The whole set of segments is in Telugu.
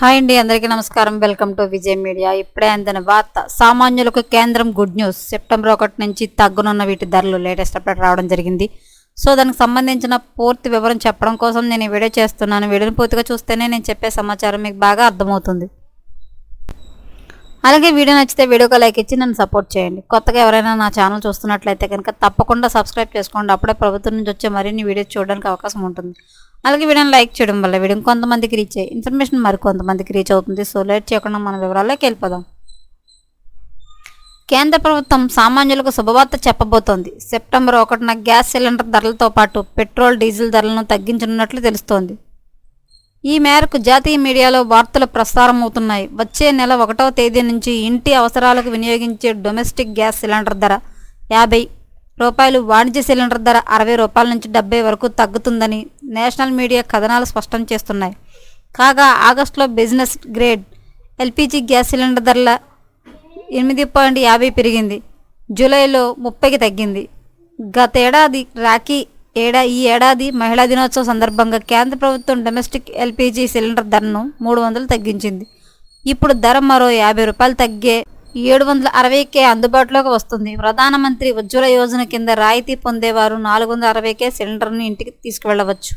హాయ్ అండి అందరికీ నమస్కారం. Welcome to Vijay media. ఇప్పుడే అందిన వార్త సామాన్యులకు కేంద్రం గుడ్ న్యూస్. సెప్టెంబర్ ఒకటి నుంచి తగ్గునున్న వీటి ధరలు లేటెస్ట్ అప్డేట్ రావడం జరిగింది. సో దానికి సంబంధించిన పూర్తి వివరం చెప్పడం కోసం నేను ఈ వీడియో చేస్తున్నాను. వీడియోని పూర్తిగా చూస్తేనే నేను చెప్పే సమాచారం మీకు బాగా అర్థమవుతుంది. అలాగే వీడియో నచ్చితే వీడియోకి లైక్ ఇచ్చి నన్ను సపోర్ట్ చేయండి. కొత్తగా ఎవరైనా నా ఛానల్ చూస్తున్నట్లయితే కనుక తప్పకుండా సబ్స్క్రైబ్ చేసుకోండి. అప్పుడే ప్రభుత్వం నుంచి వచ్చే మరిన్ని వీడియోస్ చూడడానికి అవకాశం ఉంటుంది. అలాగే వీడియోని లైక్ చేయడం వల్ల వీడియో కొంతమందికి రీచ్ అయ్యి ఇన్ఫర్మేషన్ మరి కొంతమందికి రీచ్ అవుతుంది. సో లేట్ చేయకుండా మన వివరాల్లోకి వెళ్ళిపోదాం. కేంద్ర ప్రభుత్వం సామాన్యులకు శుభవార్త చెప్పబోతోంది. సెప్టెంబర్ ఒకటిన గ్యాస్ సిలిండర్ ధరలతో పాటు పెట్రోల్ డీజిల్ ధరలను తగ్గించనున్నట్లు తెలుస్తోంది. ఈ మేరకు జాతీయ మీడియాలో వార్తలు ప్రసారం అవుతున్నాయి. వచ్చే నెల ఒకటవ తేదీ నుంచి ఇంటి అవసరాలకు వినియోగించే డొమెస్టిక్ గ్యాస్ సిలిండర్ ధర యాభై రూపాయలు వాణిజ్య సిలిండర్ ధర అరవై రూపాయల నుంచి డెబ్బై వరకు తగ్గుతుందని నేషనల్ మీడియా కథనాలు స్పష్టం చేస్తున్నాయి. కాగా ఆగస్టులో business grade LPG gas cylinder ధరల ఎనిమిది పాయింట్ యాభై పెరిగింది. జూలైలో ముప్పైకి తగ్గింది. గతేడాది రాఖీ ఏడా ఈ ఏడాది మహిళా దినోత్సవం సందర్భంగా కేంద్ర ప్రభుత్వం డొమెస్టిక్ ఎల్పిజి సిలిండర్ ధరను మూడు వందలు తగ్గించింది. ఇప్పుడు ధర మరో యాభై రూపాయలు తగ్గే ఏడు వందల అరవైకే అందుబాటులోకి వస్తుంది. ప్రధానమంత్రి ఉజ్వల యోజన కింద రాయితీ పొందేవారు నాలుగు వందల అరవైకే సిలిండర్ను ఇంటికి తీసుకువెళ్ళవచ్చు.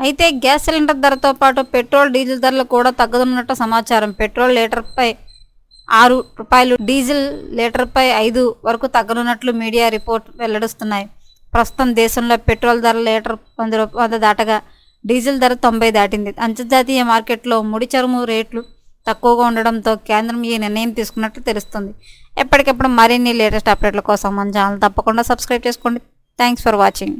అయితే గ్యాస్ సిలిండర్ ధరతో పాటు పెట్రోల్ డీజిల్ ధరలు కూడా తగ్గనున్నట్టు సమాచారం. పెట్రోల్ లీటర్పై ఆరు రూపాయలు డీజిల్ లీటర్పై ఐదు వరకు తగ్గనున్నట్లు మీడియా రిపోర్ట్ వెల్లడిస్తున్నాయి. ప్రస్తుతం దేశంలో పెట్రోల్ ధర లీటర్ వంద రూపాయల దాటగా డీజిల్ ధర తొంభై దాటింది. అంతర్జాతీయ మార్కెట్లో ముడి చరుము రేట్లు తక్కువగా ఉండడంతో కేంద్రం ఈ నిర్ణయం తీసుకున్నట్లు తెలుస్తుంది. ఎప్పటికప్పుడు మరిన్ని లేటెస్ట్ అప్డేట్ల కోసం మన ఛానల్ తప్పకుండా సబ్స్క్రైబ్ చేసుకోండి. Thanks for watching